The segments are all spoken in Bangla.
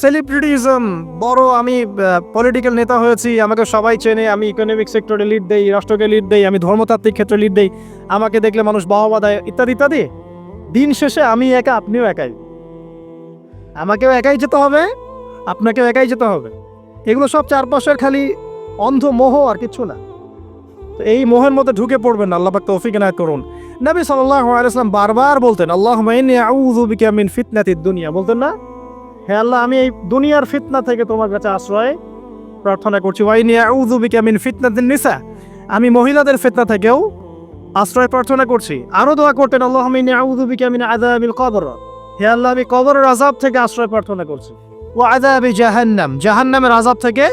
সেলিব্রিটিজম। বড় আমি পলিটিক্যাল নেতা হয়েছি, আমাকে সবাই চেনে, আমি ইকোনমিক সেক্টরে লিড দেই, রাষ্ট্রকে লিড দেই, আমি ধর্মতাত্ত্বিক ক্ষেত্রে লিড দেই, আমাকে দেখলে মানুষ বাহবা দেয়, ইত্যাদি ইত্যাদি। দিন শেষে আমি একা, আপনিও একাই। আমাকেও একাই যেতে হবে, আপনাকেও একাই যেতে হবে। এগুলো সব চারপাশের খালি অন্ধ মোহ আর কিছু না। তো এই মোহের মধ্যে ঢুকে পড়বেন আল্লাহ পাক তৌফিক এনায়েত করুন। নবী সাল্লাল্লাহু আলাইহি ওয়াসাল্লাম বারবার বলতেন, আল্লাহুম্মা ইন্নী আউযু বিকা মিন ফিতনাতিদ দুনিয়া। বলতেন না হে আল্লাহ, আমি এই দুনিয়ার ফিতনা থেকে তোমার কাছে আশ্রয় প্রার্থনা করছি। ওয়াইনি আউযু বিকা মিন ফিতনাতিন নিসা। আমি মহিলাদের ফিতনা থেকেও আশ্রয় প্রার্থনা করছি। আরও দোয়া করতেন, আল্লাহুম্মা ইন্নী আউযু বিকা মিন আযাবিল কবর। হে আল্লাহ, আমি কবরের আযাব থেকে আশ্রয় প্রার্থনা করছি। ওয়া আযাবি জাহান্নাম, জাহান্নামের আযাব থেকে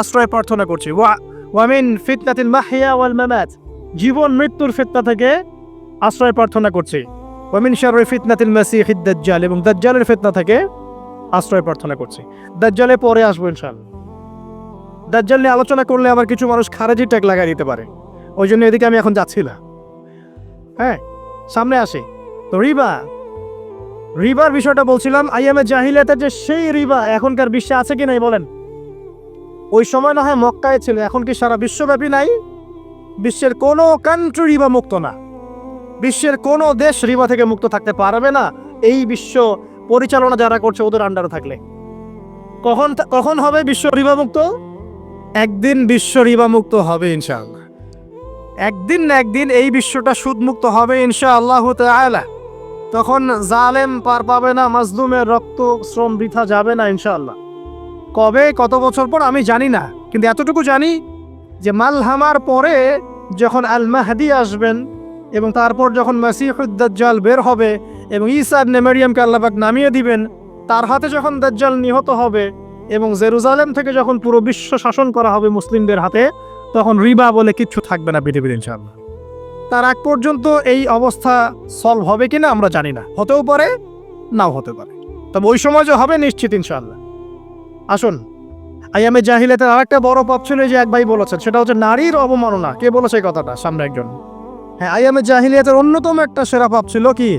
আশ্রয় প্রার্থনা করছি। ওয়া ওয়ামিন ফিতনাতিল মাহিয়া ওয়াল মামাত, জীবন মৃত্যুর ফিতনা থেকে আশ্রয় প্রার্থনা করছি। ওয়ামিন শাররি ফিতনাতিল মাসিহিদ দাজ্জাল এবং দাজ্জালের ফিতনা থেকে আশ্রয় প্রার্থনা করছি। দাজ্জালে পরে আসব ইনশাআল্লাহ। দাজ্জাল নিয়ে আলোচনা করলে আবার কিছু মানুষ খারেজি ট্যাগ লাগাই দিতে পারে। ওই জন্য এদিকে আমি এখন যাচ্ছি না। হ্যাঁ সামনে আসি। তো রিবা, রিবার বিষয়টা বলছিলাম আইএমএ জাহিলিয়াতের যে সেই রিবা এখনকার বিশ্বে আছে কি নাই বলেন? ওই সময় না হয় মক্কায় ছিল, এখন কি সারা বিশ্বব্যাপী নাই? বিশ্বের কোনো কান্ট্রি রিবা মুক্ত না। বিশ্বের কোনো দেশ রিবা থেকে মুক্ত থাকতে পারবে না। এই বিশ্ব পরিচালনা যারা করছে ওদের আন্ডারে থাকলে। কখন কখন হবে বিশ্ব রিবা মুক্ত একদিন বিশ্ব রিবা মুক্ত হবে, ইনশাআল্লাহ। একদিন না একদিন এই বিশ্বটা সুদমুক্ত হবে, ইনশাআল্লাহ তাআলা। তখন জালেম পার পাবে না, মাজলুমের রক্ত শ্রম বৃথা যাবে না, ইনশাআল্লাহ। কবে, কত বছর পর আমি জানি না, কিন্তু এতটুকু জানি যে মালহামার পরে যখন আল মাহাদি আসবেন এবং তারপর যখন মাসিহুদ্দাজ্জাল বের হবে এবং ঈসা ইবনে মারিয়ামকে আল্লাহবাক নামিয়ে দিবেন। তার হাতে যখন দাজ্জাল নিহত হবে এবং জেরুজালেম থেকে যখন পুরো বিশ্ব শাসন করা হবে মুসলিমদের হাতে, তখন রিবা বলে কিচ্ছু থাকবে না পৃথিবীর ইনশাল্লাহ তার আগ পর্যন্ত এই অবস্থা সলভ হবে কিনা আমরা জানি না। হতেও পারে, নাও হতে পারে। তবে ওই সময় যে হবে নিশ্চিত ইনশাল্লাহ আসুন আইয়ামে জাহিলাতের আর একটা বড় পাপ ছিল যে এক ভাই বলেছেন, সেটা হচ্ছে নারীর অবমাননা। কে বলেছে কথাটা? সামনে একজন। হ্যাঁ আইয়ামে জাহিলিয়াতের অন্যতম একটা সেরা পাপ ছিল কি?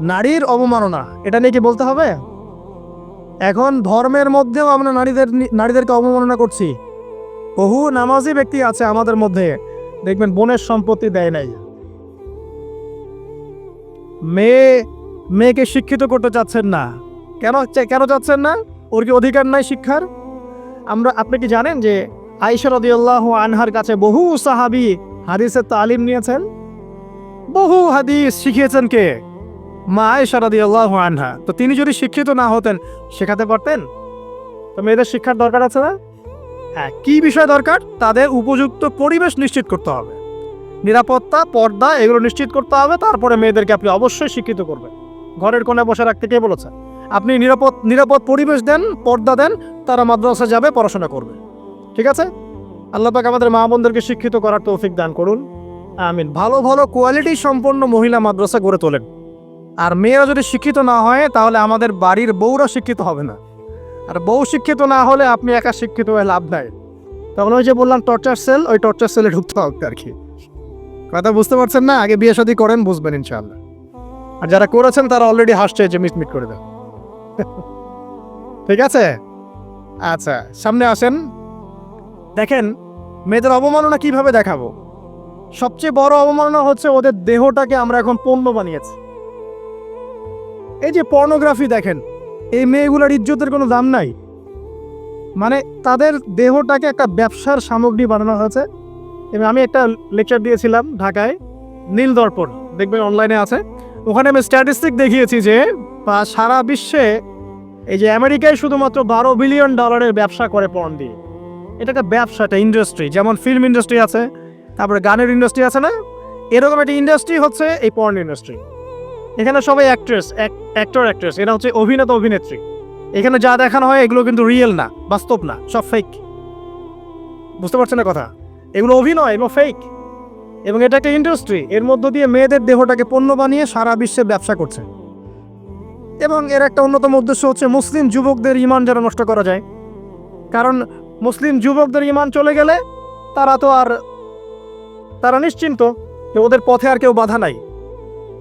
নারীর অবমাননা, এটা নিয়ে কি বলতে হবে? এখন ধর্মের মধ্যেও আমরা নারীদের নারীদেরকে অবমাননা করছি। বহু নামাজি ব্যক্তি আছে আমাদের মধ্যে, দেখবেন বোনের সম্পত্তি দেয় নাই। মেয়ে, মেয়েকে শিক্ষিত করতে চাচ্ছেন না। কেন কেন চাচ্ছেন না? ওর কি অধিকার নাই শিক্ষার? আমরা আপনি কি জানেন যে আইসা রদিয়াল্লাহ আনহার কাছে বহু সাহাবি হাদিসের তালিম নিয়েছেন? বহু হাদিস শিখিয়েছেন কে? মা আয়েশা রাদিয়াল্লাহু আনহা। তো তিনি যদি শিক্ষিত না হতেন, শেখাতে পারতেন? তো মেয়েদের শিক্ষার দরকার আছে না? হ্যাঁ কি বিষয় দরকার? তাদের উপযুক্ত পরিবেশ নিশ্চিত করতে হবে। নিরাপত্তা, পর্দা, এগুলো নিশ্চিত করতে হবে। তারপরে মেয়েদেরকে আপনি অবশ্যই শিক্ষিত করবেন। ঘরের কোণে বসে রাখতে কে বলেছে? আপনি নিরাপদ নিরাপদ পরিবেশ দেন, পর্দা দেন, তারা মাদ্রাসা যাবে, পড়াশোনা করবে। ঠিক আছে? আল্লাহ পাক আমাদের মা বোনদেরকে শিক্ষিত করার তৌফিক দান করুন। আমিন। ভালো ভালো কোয়ালিটি সম্পন্ন মহিলা মাদ্রাসা গড়ে তোলেন। আর মেয়েরা যদি শিক্ষিত না হয়, তাহলে আমাদের বাড়ির বউরা শিক্ষিত হবে না। আর বউ শিক্ষিত না হলে আপনি একা শিক্ষিত হয়ে লাভ নাই। তখন ওই যে বললাম টর্চার সেল ওই টর্চার সেলে ঢুকতে হবে আর কি। কথা বুঝতে পারছেন না? আগে বিয়ে শাদী করেন, বুঝবেন ইনশাআল্লাহ। আর যারা করেছেন, তারা অলরেডি হাসছে যে মিটমিট করে দেন। ঠিক আছে? আচ্ছা সামনে আসেন। দেখেন, মেয়েদের অবমাননা কীভাবে দেখাবো? সবচেয়ে বড় অবমাননা হচ্ছে ওদের দেহটাকে আমরা এখন পণ্য বানিয়েছি। এই যে পর্নোগ্রাফি দেখেন, এই মেয়েগুলোর ইজ্জতের কোনো দাম নাই। মানে তাদের দেহটাকে একটা ব্যবসার সামগ্রী বানানো হয়েছে। এবং আমি একটা লেকচার দিয়েছিলাম ঢাকায় নীল দর্পণ দেখবেন অনলাইনে আছে। ওখানে আমি স্ট্যাটিস্টিক দেখিয়েছি যে সারা বিশ্বে এই যে আমেরিকায় শুধুমাত্র বারো বিলিয়ন ডলারের ব্যবসা করে পর্ন দিয়ে। এটা একটা ব্যবসা, একটা ইন্ডাস্ট্রি যেমন ফিল্ম ইন্ডাস্ট্রি আছে, তারপরে গানের ইন্ডাস্ট্রি আছে না? এরকম একটা ইন্ডাস্ট্রি হচ্ছে এই পর্ন ইন্ডাস্ট্রি এখানে সবাই অ্যাক্ট্রেস অ্যাক্টর অ্যাক্ট্রেস এরা হচ্ছে অভিনেতা, অভিনেত্রী। এখানে যা দেখানো হয়, এগুলো কিন্তু রিয়েল না, বাস্তব না, সব ফেক বুঝতে পারছেন না কথা? এগুলো অভিনয় এবং ফেক এবং এটা একটা ইন্ডাস্ট্রি এর মধ্য দিয়ে মেয়েদের দেহটাকে পণ্য বানিয়ে সারা বিশ্বে ব্যবসা করছে। এবং এর একটা অন্যতম উদ্দেশ্য হচ্ছে মুসলিম যুবকদের ইমান যেন নষ্ট করা যায়। কারণ মুসলিম যুবকদের ইমান চলে গেলে তারা তো আর, তারা নিশ্চিন্ত যে ওদের পথে আর কেউ বাধা নাই।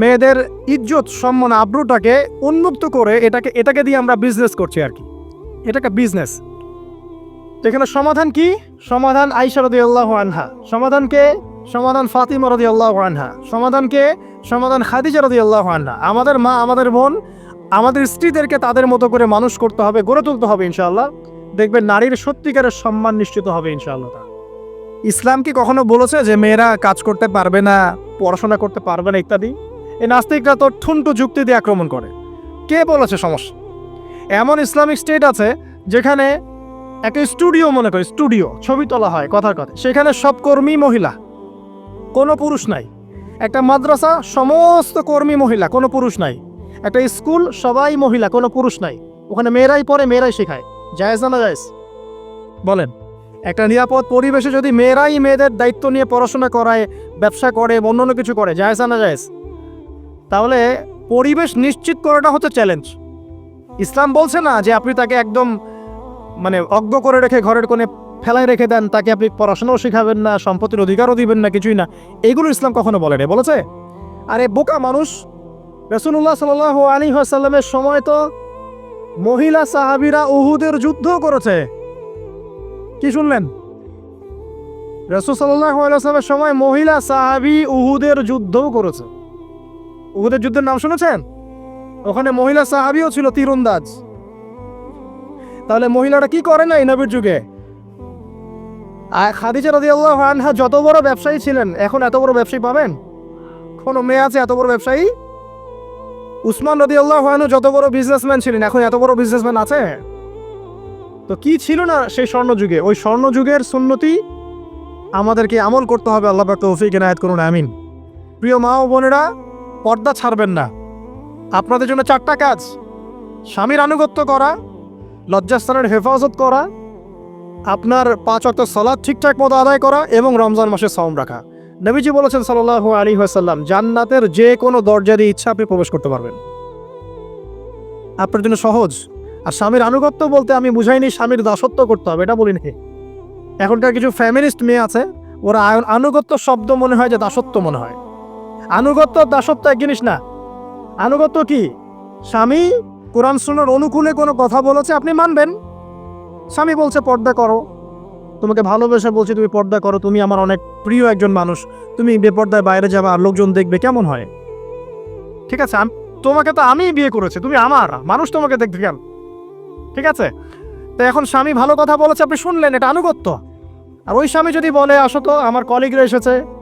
মেয়েদের ইজ্জত সম্মান আব্রুটাকে উন্মুক্ত করে এটাকে এটাকে দিয়ে আমরা বিজনেস করছি আর কি। এটাকে বিজনেস এখানে সমাধান কি? সমাধান আইসা রদি আল্লাহ আনহা সমাধানকে সমাধান ফাতিমা রদি আল্লাহ আনহা সমাধানকে সমাধান খাদিজা রদি আল্লাহ আনহা। আমাদের মা, আমাদের বোন, আমাদের স্ত্রীদেরকে তাদের মতো করে মানুষ করতে হবে, গড়ে তুলতে হবে ইনশাআল্লাহ। দেখবেন নারীর সত্যিকারের সম্মান নিশ্চিত হবে ইনশাআল্লাহ ইসলাম কি কখনো বলেছে যে মেয়েরা কাজ করতে পারবে না, পড়াশোনা করতে পারবে না ইত্যাদি? এই নাস্তিকরা তো ঠুনটু যুক্তি দিয়ে আক্রমণ করে। কে বলেছে সমস্যা? এমন ইসলামিক স্টেট আছে যেখানে একটা স্টুডিও মনে করি, স্টুডিও, ছবি তোলা হয় কথার কথা। সেখানে সব কর্মী মহিলা, কোনো পুরুষ নাই। একটা মাদ্রাসা, সমস্ত কর্মী মহিলা, কোনো পুরুষ নাই। একটা স্কুল, সবাই মহিলা, কোনো পুরুষ নাই। ওখানে মেয়েরাই পড়ে, মেয়েরাই শেখায়। জায়েজ না জায়েজ বলেন, একটা নিরাপদ পরিবেশে যদি মেয়েরাই মেয়েদের দায়িত্ব নিয়ে পড়াশোনা করায়, ব্যবসা করে অন্য কিছু করে, জায়েজ না জায়েজ তাহলে পরিবেশ নিশ্চিত করাটা হচ্ছে চ্যালেঞ্জ ইসলাম বলছে না যে আপনি তাকে একদম মানে অজ্ঞ করে রেখে ঘরের কোণে ফেলায় রেখে দেন, তাকে আপনি পড়াশোনাও শেখাবেন না, সম্পত্তির অধিকারও দিবেন না, কিছুই না। এগুলো ইসলাম কখনো বলে রে বলেছে? আরে বোকা মানুষ। রসুল্লাহ সাল আলী আসাল্লামের সময় তো মহিলা সাহাবিরা উহুদের যুদ্ধ করেছে। কি শুনলেন? রসুল সাল্লাহ আলাইসলামের সময় মহিলা সাহাবি উহুদের যুদ্ধও করেছে। উহুদের যুদ্ধের নাম শুনেছেন? ওখানে মহিলা সাহাবিও ছিল তীরন্দাজ। তাহলে মহিলারা কি করে না এই নবীর যুগে? আর খাদিজা রদি আল্লাহ আনহা যত বড় ব্যবসায়ী ছিলেন, এখন এত বড় ব্যবসায়ী পাবেন? কোনো মেয়ে আছে এত বড় ব্যবসায়ী? উসমান রদি আনহু যত বড় বিজনেসম্যান ছিলেন, এখন এত বড় বিজনেসম্যান আছে? তো কি ছিল না সেই স্বর্ণযুগে? ওই স্বর্ণযুগের সুন্নতি আমাদেরকে আমল করতে হবে, আল্লাহ তৌফিক এনায়েত করুন, আমিন। প্রিয় মা ও বোনেরা পর্দা ছাড়বেন না। আপনাদের জন্য চারটা কাজ। স্বামীর আনুগত্য করা, লজ্জাস্থানের হেফাজত করা, আপনার পাঁচ অক্ট সলাদ ঠিকঠাক মতো আদায় করা এবং রমজান মাসে সম রাখা। নবীজি বলেছেন সাল্লাহ আলী হাসাল্লাম জান্নাতের যে কোনো দরজা দিয়ে ইচ্ছা আপনি প্রবেশ করতে পারবেন। আপনার জন্য সহজ। আর স্বামীর আনুগত্য বলতে আমি বুঝাইনি, স্বামীর দাসত্ব করতে হবে, এটা বলিনি। এখনকার কিছু ফ্যামিলিস্ট মেয়ে আছে, ওরা আনুগত্য শব্দ মনে হয় যে দাসত্ব মনে হয়। আনুগত্য দাসত্ব এক জিনিস না। আনুগত্য কি? স্বামী, কোরআন সুন্নার অনুকূলে কোনো কথা বলেছে, আপনি মানবেন? স্বামী বলছে, পর্দা করো। তোমাকে ভালোবেসে বলছি, তুমি পর্দা করো, তুমি আমার অনেক প্রিয় একজন মানুষ। তুমি বেপর্দায় বাইরে যাবে, আর লোকজন দেখবে, কেমন হয়? ঠিক আছে তোমাকে তো আমিই বিয়ে করেছি, তুমি আমার। মানুষ তোমাকে দেখবে কেন ঠিক আছে? তো এখন স্বামী ভালো কথা বলেছে, আপনি শুনলেন, এটা আনুগত্য। আর ওই স্বামী যদি বলে, আসো তো, আমার কলিগরা এসেছে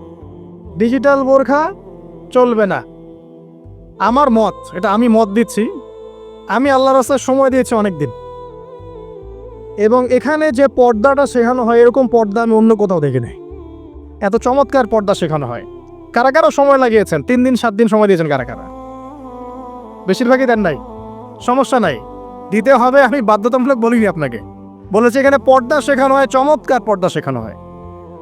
ডিজিটাল বোরখা চলবে না। আমার মত, এটা আমি মত দিচ্ছি, আমি আল্লাহ রাস্তায় সময় দিয়েছি অনেক দিন এবং এখানে যে পর্দাটা শেখানো হয়, এরকম পর্দা আমি অন্য কোথাও দেখি নাই এত চমৎকার পর্দা শেখানো হয়। কারা কারা সময় লাগিয়েছেন? তিন দিন, সাত দিন সময় দিয়েছেন কারা কারা? বেশিরভাগই দেন নাই। সমস্যা নাই। দিতে হবে, আমি বাধ্যতামূলক বলিনি আপনাকে। বলেছি এখানে পর্দা শেখানো হয়, চমৎকার পর্দা শেখানো হয়।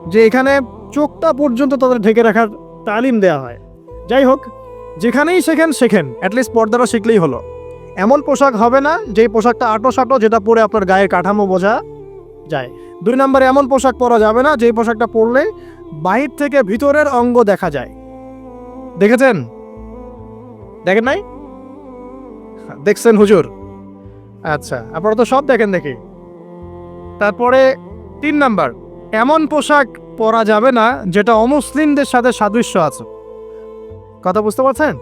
যে এখানে চোখটা পর্যন্ত তাদের ঢেকে রাখার তালিম দেওয়া হয়। যাই হোক, যেখানেই শেখেন শেখেন অ্যাটলিস্ট পর্দাটা শিখলেই হলো। এমন পোশাক হবে না যে পোশাকটা আটো সাটো যেটা পরে আপনার গায়ের কাঠামো বোঝা যায়। দুই নম্বরে, এমন পোশাক পরা যাবে না যে পোশাকটা পরলে বাহির থেকে ভিতরের অঙ্গ দেখা যায়। দেখেছেন? দেখেন নাই? দেখছেন হুজুর? আচ্ছা আপনারা তো সব দেখেন দেখি। তারপরে তিন নাম্বার, এমন পোশাক পরা যাবে না, যেটা অমুসলিমদের সাথে সাদৃশ্য আছে। কথা বুঝতে পারছেন?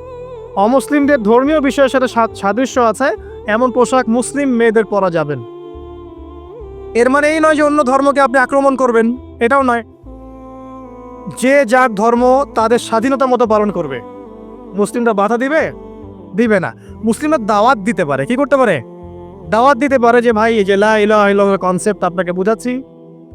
অমুসলিমদের ধর্মীয় বিষয়ের সাথে সাদৃশ্য আছে, এমন পোশাক মুসলিম মেয়েদের পরা যাবেন এর মানে এই নয় যে অন্য ধর্মকে আপনি আক্রমণ করবেন, এটাও নয়। যে যার ধর্ম তাদের স্বাধীনতা মতো পালন করবে। মুসলিমরা বাধা দিবে? দিবে না। মুসলিমরা দাওয়াত দিতে পারে। কি করতে পারে? দাওয়াত দিতে পারে যে, ভাই যে লা ইলাহা কনসেপ্ট আপনাকে বুঝাচ্ছি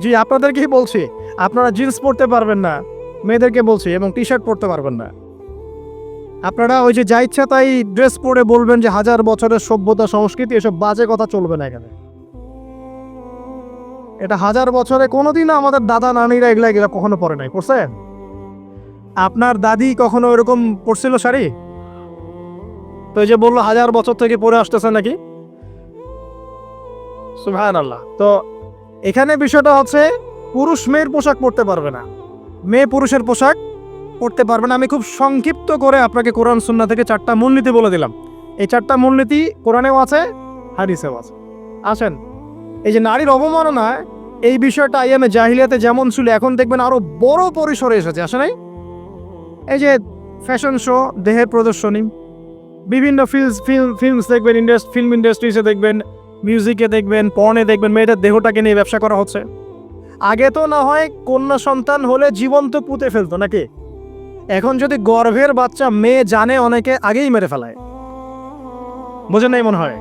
জি আপনাদেরকেই বলছি, আপনারা জিন্স পরতে পারবেন না, মেয়েদেরকে বলছি, এবং টি শার্ট পরতে পারবেন না। আপনারা ওই যে যা ইচ্ছা তাই ড্রেস পরে বলবেন যে হাজার বছরের সভ্যতা, সংস্কৃতি, এসব বাজে কথা চলবে না এখানে। এটা হাজার বছরে কোনোদিনও আমাদের দাদা, নানিরা এগুলা এগুলা কখনো পরে নাই, পড়ছেন? আপনার দাদি কখনো এরকম পড়ছিল শাড়ি? তো এই যে বলল হাজার বছর থেকে পরে আসতেছে নাকি? সুহান আল্লাহ তো এখানে বিষয়টা হচ্ছে, পুরুষ মেয়ের পোশাক পরতে পারবে না। মেয়ে পুরুষের পোশাক পরতে পারবে না। আমি খুব সংক্ষিপ্ত করে আপনাকে কোরআন সুন্না থেকে চারটা মূলনীতি বলে দিলাম। এই চারটা মূলনীতি কোরআনেও আছে হারিসেও আছে। আসেন, এই যে নারীর অবমাননা এই বিষয়টা আইএমএ জাহিলিয়াতে যেমন ছিল, এখন দেখবেন আরও বড় পরিসরে এসেছে। আসে নাই? এই যে ফ্যাশন শো, দেহের প্রদর্শনী, বিভিন্ন ফিল্মস, ফিল্ম, ফিল্মস দেখবেন ইন্ডাস্ট্রি ফিল্ম ইন্ডাস্ট্রিজে দেখবেন মিউজিকে দেখবেন, পর্নে দেখবেন, মেয়েদের দেহটাকে নিয়ে ব্যবসা করা হচ্ছে। আগে তো না হয় কন্যা সন্তান হলে জীবন্ত পুঁতে ফেলতো নাকি? এখন যদি গর্ভের বাচ্চা মেয়ে জানে, অনেকে আগেই মেরে ফেলায়। বোঝেন নাই মনে হয়?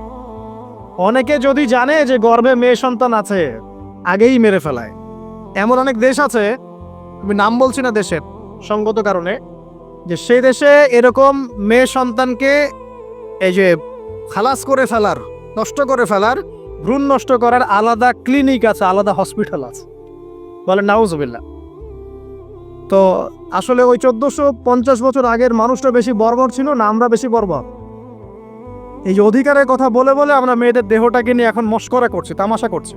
অনেকে যদি জানে যে গর্ভে মেয়ে সন্তান আছে, আগেই মেরে ফেলায়। এমন অনেক দেশ আছে, আমি নাম বলছি না দেশের, সঙ্গত কারণে, যে সেই দেশে এরকম মেয়ে সন্তানকে এই যে খালাস করে ফেলার নষ্ট করে ফেলার, ভ্রূণ নষ্ট করার আলাদা ক্লিনিক আছে, আলাদা হসপিটাল আছে। বলে নাউজবিল্লা তো আসলে ওই চোদ্দশো পঞ্চাশ বছর আগের মানুষটা বেশি বর্বর ছিল না আমরা বেশি বর্বর? এই যে অধিকারের কথা বলে বলে আমরা মেয়েদের দেহটাকে নিয়ে এখন মস্করা করছি, তামাশা করছি।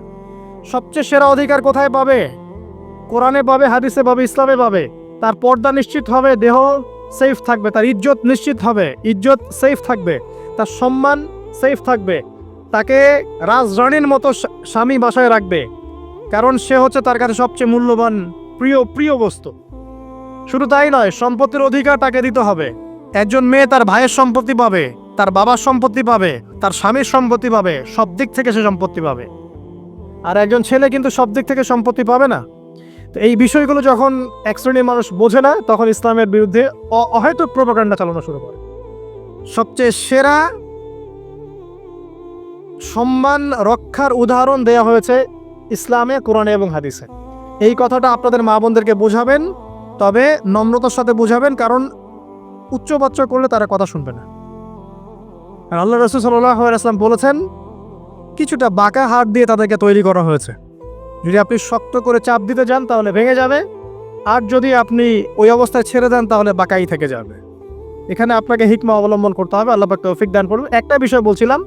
সবচেয়ে সেরা অধিকার কোথায় পাবে? কোরআনে পাবে, হাদিসে পাবে, ইসলামে পাবে। তার পর্দা নিশ্চিত হবে, দেহ সেফ থাকবে, তার ইজ্জত নিশ্চিত হবে, ইজ্জত সেফ থাকবে, তার সম্মান সেফ থাকবে। তাকে রাজরানীর মতো স্বামী বাসায় রাখবে। কারণ সে হচ্ছে তার কাছে সবচেয়ে মূল্যবান, প্রিয় প্রিয় বস্তু। শুধু তাই নয়, সম্পত্তির অধিকার তাকে দিতে হবে। একজন মেয়ে তার ভাইয়ের সম্পত্তি পাবে, তার বাবার সম্পত্তি পাবে, তার স্বামীর সম্পত্তি পাবে, সব দিক থেকে সে সম্পত্তি পাবে। আর একজন ছেলে কিন্তু সব দিক থেকে সম্পত্তি পাবে না। তো এই বিষয়গুলো যখন এক শ্রেণির মানুষ বোঝে না, তখন ইসলামের বিরুদ্ধে অহেতুক প্রপাগান্ডা চালানো শুরু করে। সবচেয়ে সেরা সম্মান রক্ষার উদাহরণ দেয়া হয়েছে ইসলামে, কোরআনে এবং হাদিসে। এই কথাটা আপনাদের মা বোনদেরকে বোঝাবেন, তবে নম্রতার সাথে বোঝাবেন, কারণ উচ্চবাচ্য করলে তারা কথা শুনবে না। আর আল্লাহ রসুল সাল্লাম বলেছেন, কিছুটা বাঁকা হাত দিয়ে তাদেরকে তৈরি করা হয়েছে। যদি আপনি শক্ত করে চাপ দিতে যান, তাহলে ভেঙে যাবে। আর যদি আপনি ওই অবস্থায় ছেড়ে দেন, তাহলে বাঁকাই থেকে যাবে। এখানে আপনাকে হিকমা অবলম্বন করতে হবে, আল্লাহ তৌফিক দান করুন। একটা বিষয় বলছিলাম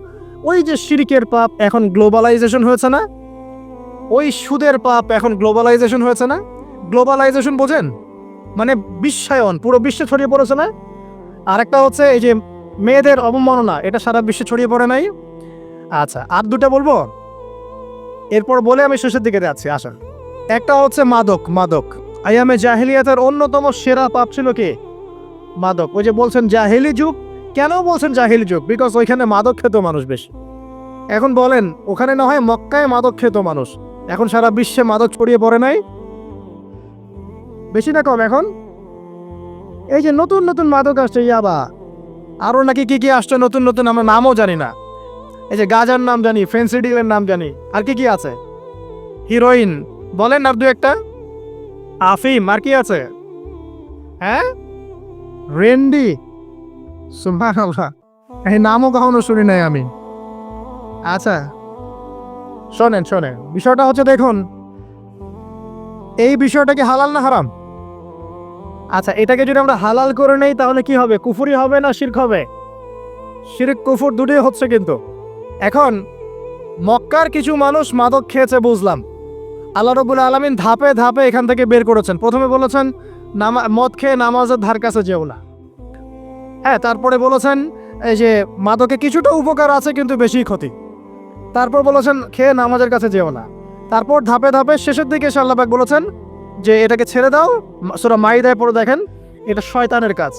ওই যে শিরিকের পাপ এখন গ্লোবালাইজেশন হয়েছে না? ওই সুদের পাপ এখন গ্লোবালাইজেশন হয়েছে না? গ্লোবালাইজেশন বোঝেন? মানে বিশ্বায়ন পুরো বিশ্বে ছড়িয়ে পড়েছে না? আরেকটা হচ্ছে এই যে মেয়েদের অবমাননা, এটা সারা বিশ্বে ছড়িয়ে পড়ে নাই? আচ্ছা আর দুটা বলব? এরপর বলে আমি শেষের দিকে যাচ্ছি আসা একটা হচ্ছে মাদক মাদক। আয়ামে জাহিলিয়াতের অন্যতম সেরা পাপ ছিল কি? মাদক। ওই যে বলছেন, জাহেলি যুগ কেন বলছেন জাহিলি যুগ? বিকজ ওইখানে মাদক খেত মানুষ বেশি। এখন বলেন, ওখানে না হয় মক্কায় মাদক খেত মানুষ। এখন সারা বিশ্বে মাদক ছড়িয়ে পড়ে নাই। বেশি না কম এখন। এই যে নতুন নতুন মাদক আসছে ইয়াবা আরও নাকি কি কি আসছে নতুন নতুন আমরা নামও জানি না। এই যে গাজার নাম জানি ফেন্সিডিলের নাম জানি। আর কি কি আছে? হিরোইন বলেন আর দু একটা। আফিম আর কি আছে? হ্যাঁ? রেন্ডি এই নামও কখনো শুনি নাই আমি। আচ্ছা শোনেন শোনেন। বিষয়টা হচ্ছে দেখুন, এই বিষয়টা কি হালাল না হারাম? আচ্ছা এটাকে যদি আমরা হালাল করে নেই, তাহলে কি হবে? কুফুরি হবে না শিরক হবে? শিরিক, কুফুর দুটোই হচ্ছে কিন্তু। এখন, মক্কার কিছু মানুষ মাদক খেয়েছে, বুঝলাম। আল্লাহ রবুল আলমিন ধাপে ধাপে এখান থেকে বের করেছেন। প্রথমে বলেছেন, নামা, মদ খেয়ে নামাজের ধার কাছে যেও না। হ্যাঁ তারপরে বলেছেন, এই যে মাদকে কিছুটা উপকার আছে, কিন্তু বেশি ক্ষতি। তারপর বলেছেন, খেয়ে নামাজের কাছে যেও না। তারপর ধাপে ধাপে শেষের দিকে এসে বলেছেন যে, এটাকে ছেড়ে দাও। সুরা মাইদায় পড়ে দেখেন, এটা শয়তানের কাজ।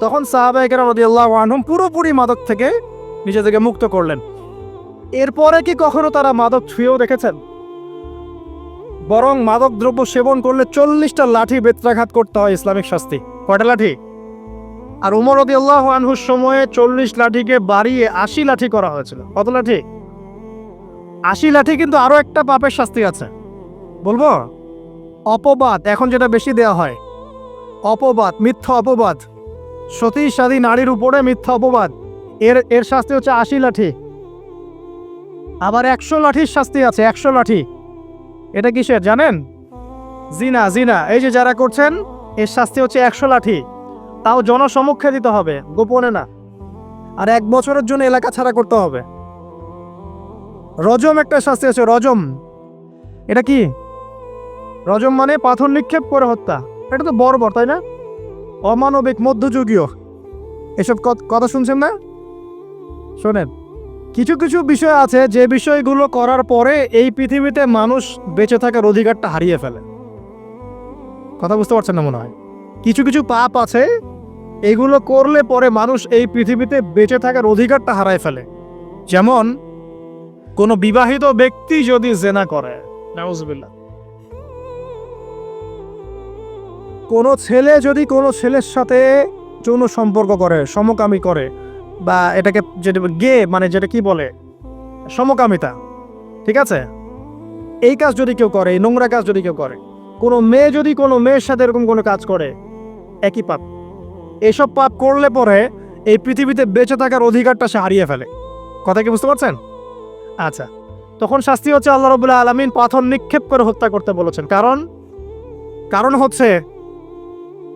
তখন সাহাবাহিকেরা রদি আল্লাহ আনহুম পুরোপুরি মাদক থেকে নিজেদেরকে মুক্ত করলেন। এরপরে কি কখনো তারা মাদক ছুঁয়েও দেখেছেন? বরং মাদক দ্রব্য সেবন করলে চল্লিশটা লাঠি বেত্রাঘাত করতে হয় ইসলামিক শাস্তি। কয়টা লাঠি? আর উমর রদি আল্লাহ আনহুর সময়ে চল্লিশ লাঠিকে বাড়িয়ে আশি লাঠি করা হয়েছিল। কত লাঠি? আশি লাঠি কিন্তু আরও একটা পাপের শাস্তি আছে। বলব? অপবাদ, এখন যেটা বেশি দেওয়া হয়। অপবাদ, মিথ্যা অপবাদ। সতী সাদী নারীর উপরে মিথ্যা অপবাদ। এর এর শাস্তি হচ্ছে আশি লাঠি। আবার একশো লাঠির শাস্তি আছে, একশো লাঠি। এটা কিসের, জানেন? জিনা জিনা। এই যে যারা করছেন, এর শাস্তি হচ্ছে একশো লাঠি। তাও জনসমক্ষে দিতে হবে, গোপনে না। আর এক বছরের জন্য এলাকা ছাড়া করতে হবে। রজম একটা শাস্তি আছে, রজম। এটা কি? রজম মানে পাথর নিক্ষেপ করে হত্যা। এটা তো বর্বর, তাই না? অমানবিক, মধ্যযুগীয়। এসব কথা শুনছেন না? শোনেন, কিছু কিছু বিষয় আছে, যে বিষয়গুলো করার পরে এই পৃথিবীতে মানুষ বেঁচে থাকার অধিকারটা হারিয়ে ফেলে। কথা বুঝতে পারছেন না মনে হয়? কিছু কিছু পাপ আছে, এগুলো করলে পরে মানুষ এই পৃথিবীতে বেঁচে থাকার অধিকারটা হারায় ফেলে। যেমন, কোনো বিবাহিত ব্যক্তি যদি জেনা করে কোনো ছেলে যদি কোনো ছেলের সাথে যৌন সম্পর্ক করে, সমকামী করে, বা এটাকে যেটা গে মানে যেটা কি বলে? সমকামিতা, ঠিক আছে? এই কাজ যদি কেউ করে, এই নোংরা কাজ যদি কেউ করে, কোনো মেয়ে যদি কোনো মেয়ের সাথে এরকম কোনো কাজ করে একই পাপ। এসব পাপ করলে পরে এই পৃথিবীতে বেঁচে থাকার অধিকারটা সে হারিয়ে ফেলে। কথা কি বুঝতে পারছেন? আচ্ছা তখন শাস্তি হচ্ছে আল্লাহ রবুল্লাহ আলমিন পাথর নিক্ষেপ করে হত্যা করতে বলেছেন। কারণ? কারণ হচ্ছে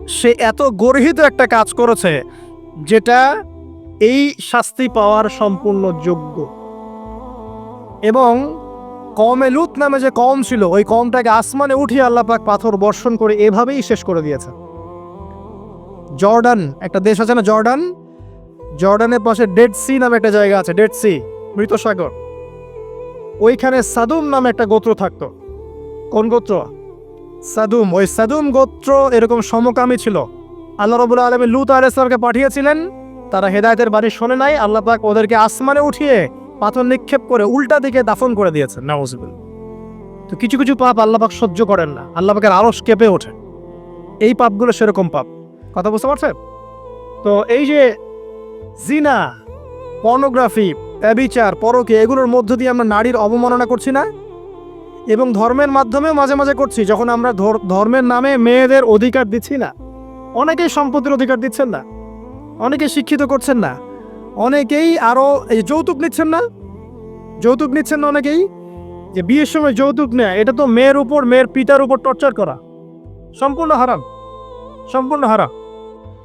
সে এত গর্হিত একটা কাজ করেছে যেটা এই শাস্তি পাওয়ার সম্পূর্ণ যোগ্য। এবং কমে লুত নামে যে কম ছিল, ওই কমটাকে আসমানে উঠিয়ে আল্লাহ পাক পাথর বর্ষণ করে এভাবেই শেষ করে দিয়েছে জর্ডান, একটা দেশ আছে না জর্ডান? জর্ডানের পাশে ডেড সি নামে একটা জায়গা আছে, ডেড সি মৃত সাগর ওইখানে সাদুম নামে একটা গোত্র থাকতো। কোন গোত্র? সাদুম। ওই সাদুম গোত্র এরকম সমকামী ছিল। আল্লাহ রবুল্লা আলমী লুত আলাইসলামকে পাঠিয়েছিলেন। তারা হেদায়তের বাড়ি শোনে নাই। আল্লাহ পাক ওদেরকে আসমানে উঠিয়ে পাথর নিক্ষেপ করে উল্টা দিকে দাফন করে দিয়েছেন। নাউজুবিল তো কিছু কিছু পাপ আল্লাপাক সহ্য করেন না। আল্লাপাকের আরস কেঁপে ওঠে। এই পাপগুলো সেরকম পাপ। কথা বুঝতে পারছেন? তো এই যে জিনা, পর্নোগ্রাফি অ্যাবিচার পরকে এগুলোর মধ্য দিয়ে আমরা নারীর অবমাননা করছি না? এবং ধর্মের মাধ্যমেও মাঝে মাঝে করছি, যখন আমরা ধর- ধর্মের নামে মেয়েদের অধিকার দিচ্ছি না। অনেকেই সম্পত্তির অধিকার দিচ্ছেন না। অনেকে শিক্ষিত করছেন না। অনেকেই আরও এই যৌতুক নিচ্ছেন না? যৌতুক নিচ্ছেন না অনেকেই? যে বিয়ের সময় যৌতুক নেয়, এটা তো মেয়ের উপর, মেয়ের পিতার উপর টর্চার করা। সম্পূর্ণ হারাম। সম্পূর্ণ হারাম।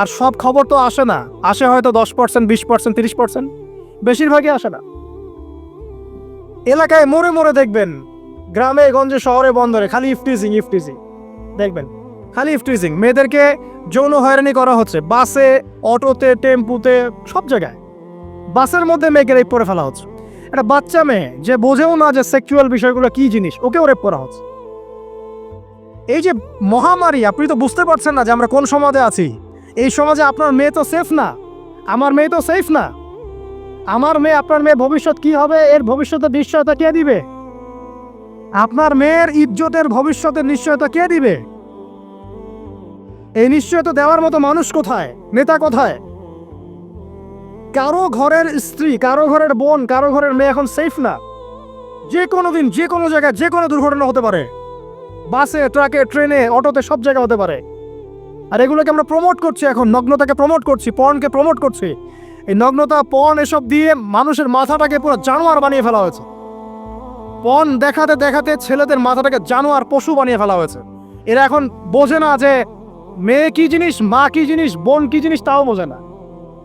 আর সব খবর তো আসে না। আসে হয়তো দশ পার্সেন্ট বিশ পার্সেন্ট তিরিশ পার্সেন্ট বেশিরভাগই আসে না। এলাকায় মোড়ে মোড়ে দেখবেন। গ্রামে, গঞ্জে, শহরে, বন্দরে খালি ইফটিজিং ইফটিজিং। দেখবেন, খালি ইফটিজিং। মেয়েদেরকে যৌন হয়রানি করা হচ্ছে। বাসে, অটোতে, টেম্পুতে, সব জায়গায়। বাসের মধ্যে মেয়েকে রেপ করে ফেলা হচ্ছে। একটা বাচ্চা মেয়ে, যে বোঝেও না যে সেক্সুয়াল বিষয়গুলো কি জিনিস, ওকেও রেপ করা হচ্ছে। এই যে মহামারী, আপনি তো বুঝতে পারছেন না যে আমরা কোন সমাজে আছি। এই সমাজে আপনার মেয়ে তো সেফ না। আমার মেয়ে তো সেফ না। আমার মেয়ে, আপনার মেয়ে ভবিষ্যৎ কি হবে? এর ভবিষ্যতের নিশ্চয়তা কে দিবে? আপনার মেয়ের ইজ্জতের ভবিষ্যতের নিশ্চয়তা কে দিবে? এই নিশ্চয়তা দেওয়ার মতো মানুষ কোথায়? নেতা কোথায়? কারও ঘরের স্ত্রী, কারও ঘরের বোন, কারও ঘরের মেয়ে এখন সেফ না। যে কোনো দিন, যে কোনো জায়গায়, যে কোনো দুর্ঘটনা হতে পারে। বাসে, ট্রাকে, ট্রেনে, অটোতে সব জায়গায় হতে পারে। আর এগুলোকে আমরা প্রমোট করছি এখন। নগ্নতাকে প্রমোট করছি পর্নকে প্রমোট করছি। এই নগ্নতা পর্ন এসব দিয়ে মানুষের মাথাটাকে পুরো জানোয়ার বানিয়ে ফেলা হয়েছে। পর্ন দেখাতে দেখাতে ছেলেদের মাথাটাকে জানোয়ার পশু বানিয়ে ফেলা হয়েছে। এরা এখন বোঝে না যে মেয়ে কি জিনিস, মা কি জিনিস, বোন কি জিনিস তাও বোঝে না।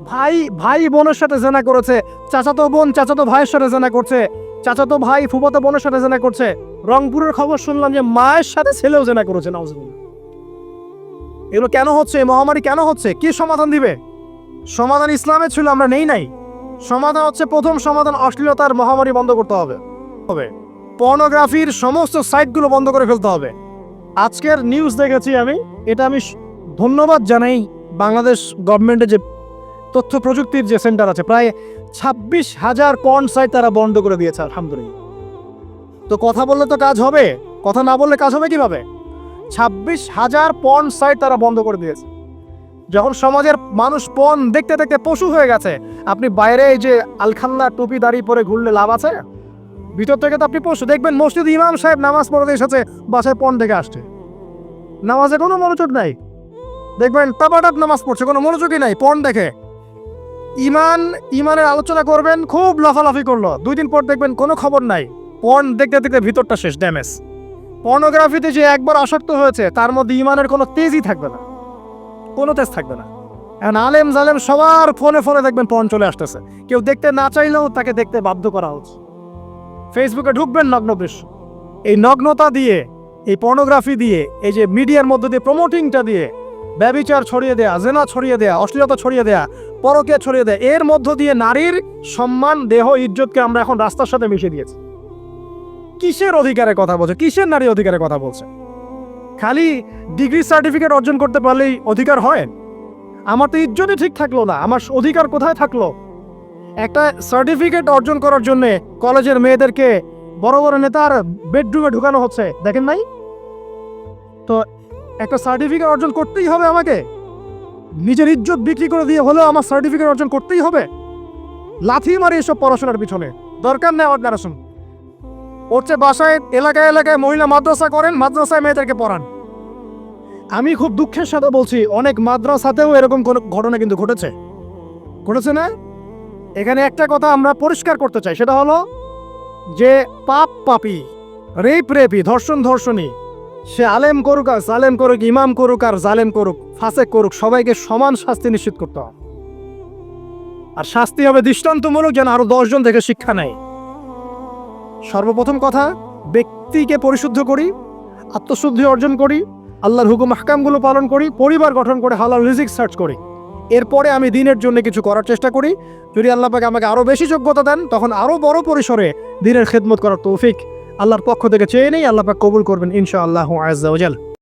ভাই ভাই বোনের সাথে জেনা করেছে, চাচাতো বোন চাচাতো ভাইয়ের সাথে জেনা করছে, চাচাতো ভাই ফুফাতো বোনের সাথে জেনা করছে। রংপুরের খবর শুনলাম যে মায়ের সাথে ছেলেও জেনা করেছে, নাউজুবিল্লাহ। এগুলো কেন হচ্ছে? এই মহামারী কেন হচ্ছে? কি সমাধান দিবে? সমাধান ইসলামে ছিল, আমরা নেই নাই। সমাধান হচ্ছে, প্রথম সমাধান অশ্লীলতার মহামারী বন্ধ করতে হবে। হবে। পর্নোগ্রাফির সমস্ত সাইটগুলো বন্ধ করে ফেলতে হবে। আজকের নিউজ দেখেছি আমি। এটা আমি ধন্যবাদ জানাই বাংলাদেশ গভর্নমেন্টের যে তথ্য প্রযুক্তির যে সেন্টার আছে। প্রায় ছাব্বিশ হাজার পর্ন সাইট তারা বন্ধ করে দিয়েছে, আলহামদুলিল্লাহ। তো কথা বললে তো কাজ হবে। কথা না বললে কাজ হবে কীভাবে? ছাব্বিশ হাজার পর্ন সাইট তারা বন্ধ করে দিয়েছে। যখন সমাজের মানুষ পণ দেখতে দেখতে পশু হয়ে গেছে, আপনি বাইরে এই যে আলখান্না টুপি দাড়ি পরে ঘুরলে লাভ আছে? ভিতর থেকে তো আপনি পশু দেখবেন, মসজিদ ইমাম সাহেব নামাজ পড়তে এসেছে, বাসায় পণ থেকে আসছে। নামাজে কোনো মনোযোগ নাই। দেখবেন টাপাটাপ নামাজ পড়ছে, কোনো মনোযোগই নাই পণ দেখে। ইমান, ইমানের আলোচনা করবেন, খুব লাফালাফি করল। দুই দিন পর দেখবেন কোনো খবর নাই। পর্ন দেখতে দেখতে ভিতরটা শেষ ড্যামেজ পর্নোগ্রাফিতে যে একবার আসক্ত হয়েছে, তার মধ্যে ইমানের কোনো তেজই থাকবে না। কোনো তেজ থাকবে না। এখন আলেম জালেম সবার ফোনে ফোনে দেখবেন পর্ন চলে আসতেছে। কেউ দেখতে না চাইলেও তাকে দেখতে বাধ্য করা হচ্ছে। ফেসবুকে ঢুকবেন নগ্ন দৃশ্য। এই নগ্নতা দিয়ে, এই পর্নোগ্রাফি দিয়ে, এই যে মিডিয়ার মধ্য দিয়ে প্রমোটিংটা দিয়ে, ব্যবিচার ছড়িয়ে দেয়া, জেনা ছড়িয়ে দেয়া, অশ্লীলতা ছড়িয়ে দেয়া পরকে ছড়িয়ে দেয়, এর মধ্য দিয়ে নারীর সম্মান, দেহ, ইজ্জতকে আমরা এখন রাস্তার সাথে মিশে দিয়েছি। কিসের অধিকারের কথা বলছে? কিসের নারী অধিকারের কথা বলছে? খালি ডিগ্রি সার্টিফিকেট অর্জন করতে পারলেই অধিকার হয়? আমার তো ইজ্জতই ঠিক থাকল না। আমার অধিকার কোথায় থাকল? একটা সার্টিফিকেট অর্জন করার জন্য কলেজের মেয়েদেরকে বড় বড় নেতার বেডরুমে ঢুকানো হচ্ছে। দেখেন নাই? তো একটা সার্টিফিকেট অর্জন করতেই হবে আমাকে? নিজের ইজ্জত বিক্রি করে দিয়ে হলেও আমার সার্টিফিকেট অর্জন করতেই হবে? লাথি মারি এসব পড়াশোনার পিছনে। দরকার নেই আমার হচ্ছে বাসায় এলাকায় এলাকায় মহিলা মাদ্রাসা করেন, মাদ্রাসায় মেয়েদেরকে পড়ান। আমি খুব দুঃখের সাথে বলছি, অনেক মাদ্রাসাতেও এরকম কোনো ঘটনা কিন্তু ঘটেছে। ঘটেছে না? এখানে একটা কথা আমরা পরিষ্কার করতে চাই, সেটা হলো যে পাপ পাপি, রেপ রেপি, ধর্ষণ ধর্ষণী, সে আলেম করুক আর জালেম করুক, ইমাম করুক আর জালেম করুক, ফাসেক করুক, সবাইকে সমান শাস্তি নিশ্চিত করতে হবে। আর শাস্তি হবে দৃষ্টান্তমূলক যেন আরও দশজন থেকে শিক্ষা নেয়। সর্বপ্রথম কথা, ব্যক্তিকে পরিশুদ্ধ করি, আত্মশুদ্ধি অর্জন করি, আল্লাহর হুকুম হাকামগুলো পালন করি, পরিবার গঠন করে হালাল রিজিক সার্চ করি। এরপরে আমি দিনের জন্য কিছু করার চেষ্টা করি। যদি আল্লাহ পাকে আমাকে আরও বেশি যোগ্যতা দেন, তখন আরও বড় পরিসরে দিনের খেদমত করার তৌফিক আল্লাহর পক্ষ থেকে চেয়ে নেই, আল্লাহ পাক কবুল করবেন ইনশা আল্লাহ আজাল